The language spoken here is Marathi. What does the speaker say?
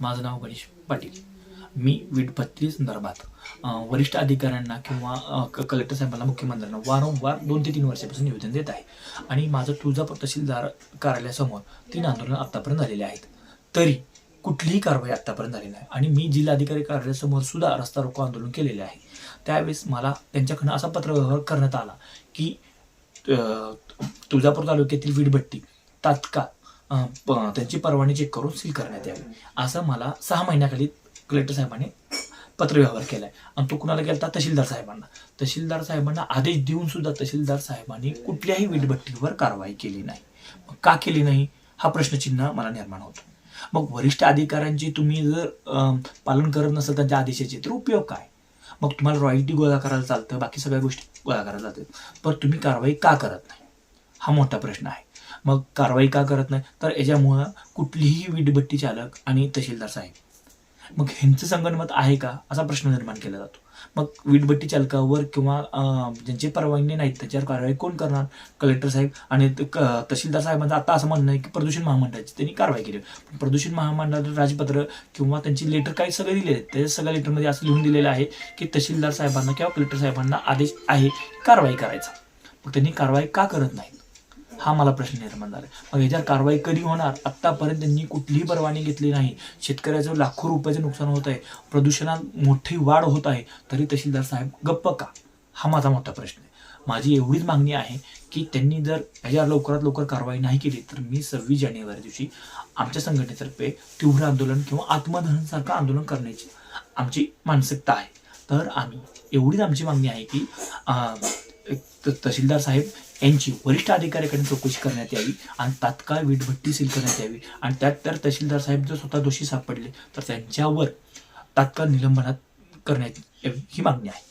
माझं नाव गणेश पाटील. मी वीटभट्टी संदर्भात वरिष्ठ अधिकाऱ्यांना किंवा क- कलेक्टर साहेबांना मुख्यमंत्र्यांना वारंवार दोन ते तीन वर्षापासून निवेदन देत आहे. आणि माझं तुळजापूर तहसीलदार कार्यालयासमोर तीन आंदोलन आत्तापर्यंत झालेले आहेत. तरी कुठलीही कारवाई आत्तापर्यंत झाली नाही. आणि मी जिल्हाधिकारी कार्यालयासमोर सुद्धा रस्ता रोको आंदोलन केलेले आहे. त्यावेळेस मला त्यांच्याकडनं असा पत्रव्यवहार करण्यात आला की तुळजापूर तालुक्यातील वीटभट्टी तात्काळ त्यांची परवानगी चेक करून सील करण्यात यावी. असं मला सहा महिन्याखाली कलेक्टर साहेबांनी पत्रव्यवहार केलाय. आणि तो कुणाला गेला तहसीलदार साहेबांना. तहसीलदार साहेबांना आदेश देऊन सुद्धा तहसीलदार साहेबांनी कुठल्याही वीटभट्टीवर कारवाई केली नाही. का केली नाही? हा प्रश्नचिन्ह मला निर्माण होतो. मग वरिष्ठ अधिकाऱ्यांची तुम्ही जर पालन करत नसाल त्यांच्या आदेशाचे तर उपयोग काय? मग तुम्हाला रॉयल्टी गोळा करायला चालतं बाकी सगळ्या गोष्टी गोळा करायला चालतात. पण तुम्ही कारवाई का करत नाही? हा मोठा प्रश्न आहे. मग कारवाई का करत नाही? तर याच्यामुळं कुठलीही वीटभट्टी चालक आणि तहसीलदार साहेब. मग ह्यांचं संगणमत आहे का? असा प्रश्न निर्माण केला जातो. मग वीटभट्टी चालकावर किंवा ज्यांची परवानगी नाहीत त्याच्यावर कारवाई कोण करणार? कलेक्टर साहेब आणि त- क- तहसीलदार साहेबांचं आता असं म्हणणं आहे की प्रदूषण महामंडळाची त्यांनी कारवाई केली. पण प्रदूषण महामंडळाचं राजपत्र किंवा त्यांची लेटर काही सगळे दिले आहेत. त्या सगळ्या लेटरमध्ये असं लिहून दिलेलं आहे की तहसीलदार साहेबांना किंवा कलेक्टर साहेबांना आदेश आहे कारवाई करायचा. मग त्यांनी कारवाई का करत नाही हा मला प्रश्न निर्माण झाला. मग ह्याच्यावर कारवाई कधी होणार? आत्तापर्यंत त्यांनी कुठलीही परवानगी घेतली नाही. शेतकऱ्याचं लाखो रुपयाचं नुकसान होत आहे. प्रदूषणात मोठी वाढ होत आहे. तरी तहसीलदार साहेब गप्प का? हा माझा मोठा प्रश्न आहे. माझी एवढीच मागणी आहे की त्यांनी जर ह्याच्यावर लवकरात लवकर कारवाई नाही केली तर मी सव्वीस जानेवारी दिवशी आमच्या संघटनेतर्फे तीव्र आंदोलन किंवा आत्मदहनसारखं आंदोलन करण्याची आमची मानसिकता आहे. तर आम्ही एवढीच आमची मागणी आहे की एक त- तहसीलदार साहेब यांची वरिष्ठ अधिकाऱ्याकडे चौकशी करण्यात यावी आणि तात्काळ वीटभट्टी सील करण्यात यावी. आणि त्यात तर तहसीलदार साहेब जर स्वतः दोषी सापडले तर त्यांच्यावर तात्काळ निलंबनात करण्यात यावी. ही मागणी आहे.